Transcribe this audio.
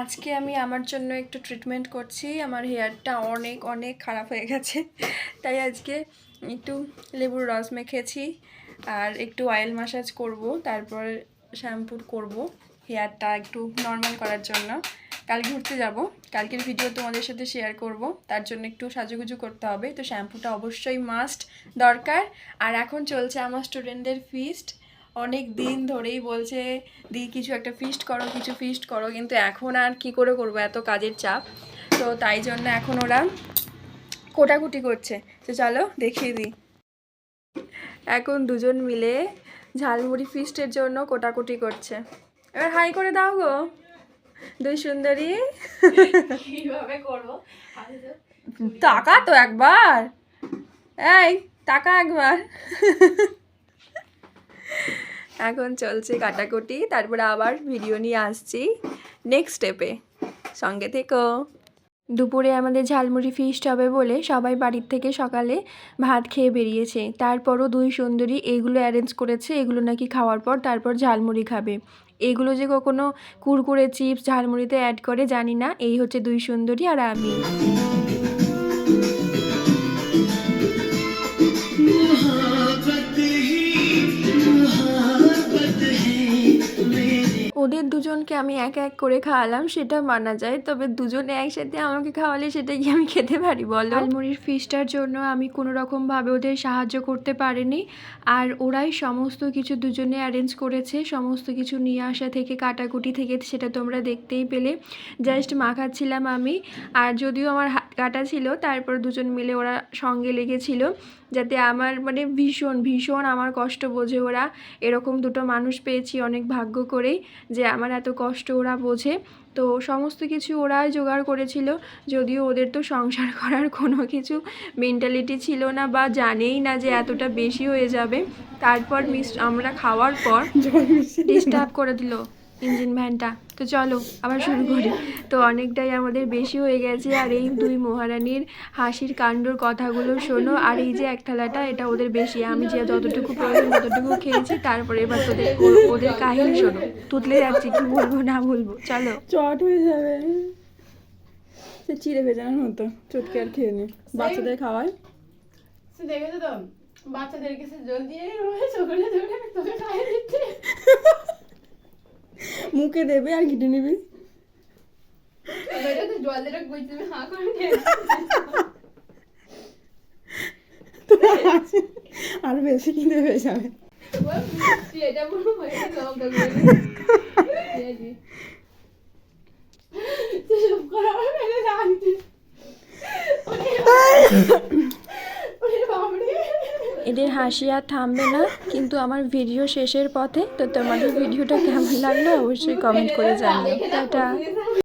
আজকে আমি আমার জন্য একটু ট্রিটমেন্ট করছি। আমার হেয়ারটা অনেক অনেক খারাপ হয়ে গেছে। তাই আজকে একটু লেবুর রস মেখেছি আর একটু অয়েল ম্যাসাজ করব, তারপর শ্যাম্পু করব হেয়ারটা একটু নর্মাল করার জন্য। কাল ঘুরতে যাব। কালকের ভিডিও তোমাদের সাথে শেয়ার করব। তার জন্য একটু সাজুগুজু করতে হবে। তো শ্যাম্পুটা অবশ্যই মাস্ট দরকার। আর এখন চলছে আমার স্টুডেন্টদের ফিস্ট অনেক দিন ধরেই বলছে দি কিছু একটা ফিস্ট করো কিছু ফিস্ট করো। কিন্তু এখন আর কি করে করব এত কাজের চাপ। তো তাই জন্য এখন ওরা কোটাকুটি করছে। তো চলো দেখিয়ে দিই। এখন দুজন মিলে ঝালমুড়ি ফিস্টের জন্য কোটাকুটি করছে। এবার হাই করে দাও গো। দুই সুন্দরী। কীভাবে করব? টাকা তো একবার। এই টাকা একবার। এখন চলছে কাটাকুটি, তারপরে আবার ভিডিও নিয়ে আসছি নেক্সট স্টেপে সঙ্গে থেকো। দুপুরে আমাদের ঝালমুড়ি ফিস্ট হবে বলে সবাই বাড়ির থেকে সকালে ভাত খেয়ে বেরিয়েছে। তারপরও দুই সুন্দরী এগুলো অ্যারেঞ্জ করেছে, এগুলো নাকি খাওয়ার পর তারপর ঝালমুড়ি খাবে। এগুলো যে কখনো কুরকুরে চিপস ঝালমুড়িতে অ্যাড করে জানি না, এই হচ্ছে দুই সুন্দরী আর আমি। ওদের দুজনকে আমি এক এক করে খাওয়ালাম, সেটা মানা যায়। তবে দুজনে একসাথে আমাকে খাওয়ালে সেটা কি আমি খেতে পারি, বলো? আলমুড়ির ফিসটার জন্য আমি কোনো রকমভাবে ওদের সাহায্য করতে পারিনি। আর ওরাই সমস্ত কিছু দুজনে অ্যারেঞ্জ করেছে, সমস্ত কিছু নিয়ে আসা থেকে, কাটাকুটি থেকে, সেটা তোমরা দেখতেই পেলে। জাস্ট মাখাচ্ছিলাম আমি। আর যদিও আমার হাত কাটা ছিল, তারপর দুজন মিলে ওরা সঙ্গে লেগেছিল, যাতে আমার মানে ভীষণ ভীষণ আমার কষ্ট বোঝে ওরা। এরকম দুটো মানুষ পেয়েছি অনেক ভাগ্য করেই। যে আমার এত কষ্ট ওরা বোঝে। তো সমস্ত কিছু ওরাই জোগাড় করেছিল। যদিও ওদের তো সংসার করার কোনো কিছু মেন্টালিটি ছিল না বা জানেই না যে এতটা বেশি হয়ে যাবে। তারপর মিস আমরা খাওয়ার পর ডিস্টার্ব করে দিল। ইঞ্জিন ভ্যানটা। তো চলো আবার শুরু করি। তো অনেকটাই আমাদের বেশি হয়ে গেছে আর এই দুই মহারানীর হাসির কাণ্ডর কথাগুলো শোনো। আর এই যে এক থালাটা এটা ওদের বেশি। আমি যে যতটুকু প্রয়োজন ততটুকু খেয়েছি। তারপরে এবার তোদের ওদের কাহিনী শোনো। তুতলে যাচ্ছি কি বলব না বলব। চলো। চট হয়ে যাবে। সে চিড়ে ভেজানোর মতো। চটকে আর খেয়ে নে। বাচ্চাদের খাওয়ায় দেখেছ তো? বাচ্চাদেরকে সে জল দিয়ে চোখে চোখে তোকে খাইয়ে দিচ্ছে। মুখে দেবে আর ঘিটে নিবি। আর বেশি কিনে হয়ে যাবে। চুপ কর আমার মেরে রাখছি ওরে বাবরে এদের হাসি আর থামবে না, কিন্তু আমার ভিডিও শেষের পথে, তো তোমাদের ভিডিওটা কেমন লাগল অবশ্যই কমেন্ট করে জানিও। টাটা।